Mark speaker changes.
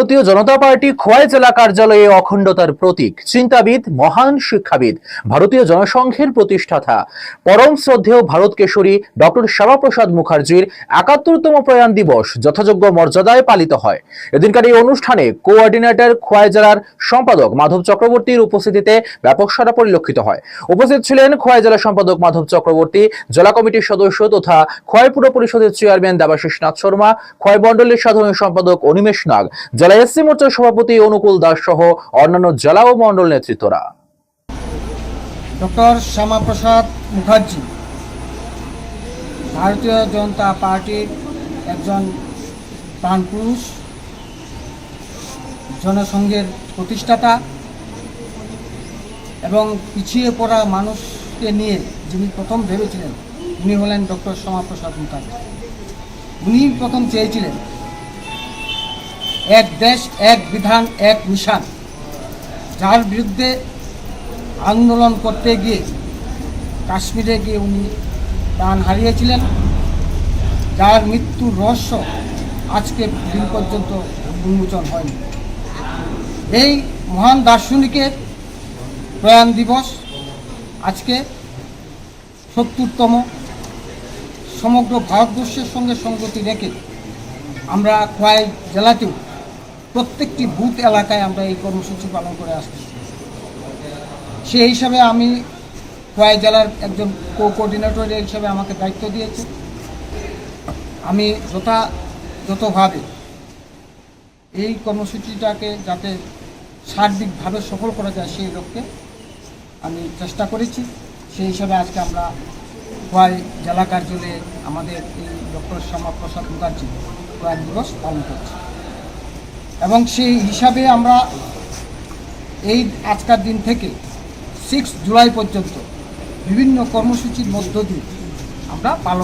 Speaker 1: ভারতীয় জনতা পার্টি খোয়াই জেলা কার্যালয়ে অখণ্ডতার প্রতীক। চিন্তাবিদ, মহান শিক্ষাবিদ, ভারতীয় জনসংঘের প্রতিষ্ঠাতা। পরম শ্রদ্ধেয় ভারত কেশরী ডক্টর শ্যামাপ্রসাদ মুখার্জির একাত্তরতম প্রয়াণ দিবস যথাযোগ্য মর্যাদায় পালিত হয়। এদিনকার এই অনুষ্ঠানে কোঅর্ডিনেটর খোয়াই জেলার সম্পাদক মাধব চক্রবর্তীর উপস্থিতিতে ব্যাপক সারা পরিলক্ষিত হয়। উপস্থিত ছিলেন খোয়াই জেলা সম্পাদক মাধব চক্রবর্তী, জেলা কমিটির সদস্য তথা খোয়াই পুর পরিষদের চেয়ারম্যান দেবাশিস নাথ শর্মা, খোয়াই মণ্ডলের সাধারণ সম্পাদক অনিমেষ নাগ, জেলা এসসি মোর্চার সভাপতি অনুকূল দাস সহ অন্যান্য জেলা ও মণ্ডল নেতৃত্বরা।
Speaker 2: ডক্টর শ্যামাপ্রসাদ মুখার্জি, ভারতীয় জনতা পার্টির একজন প্রাণপুরুষ জনসংঘের প্রতিষ্ঠাতা এবং পিছিয়ে পড়া মানুষকে নিয়ে যিনি প্রথম ভেবেছিলেন, উনি হলেন ডক্টর শ্যামাপ্রসাদ মুখার্জি। উনি প্রথম চেয়েছিলেন এক দেশ, এক বিধান, এক নিশান। যার বিরুদ্ধে আন্দোলন করতে গিয়ে, কাশ্মীরে গিয়ে উনি প্রাণ হারিয়েছিলেন। যার মৃত্যুর রহস্য আজকে দিন পর্যন্ত উন্মোচন হয়নি। এই মহান দার্শনিকের প্রয়াণ দিবস আজকে সত্তরতম সমগ্র ভারতবর্ষের সঙ্গে সঙ্গতি রেখে আমরা খোয়াই জেলাতেও প্রত্যেকটি বুথ এলাকায় আমরা এই কর্মসূচি পালন করে আসছি। সেই হিসাবে আমি খোয়াই জেলার একজন কো কোঅর্ডিনেটর হিসাবে আমাকে দায়িত্ব দিয়েছে। আমি যথাযথভাবে এই কর্মসূচিটাকে যাতে সার্বিকভাবে সফল করা যায় সেই লক্ষ্যে আমি চেষ্টা করেছি। সেই হিসাবে আজকে আমরা খোয়াই জেলা কার্যালয়ে আমাদের এই ডক্টর শ্যামাপ্রসাদ মুখার্জি প্রয়াণ দিবস পালন করছি। এবং সেই হিসাবে আমরা এই আজকার দিন থেকে সিক্স জুলাই পর্যন্ত বিভিন্ন কর্মসূচির মধ্য দিয়ে আমরা পালন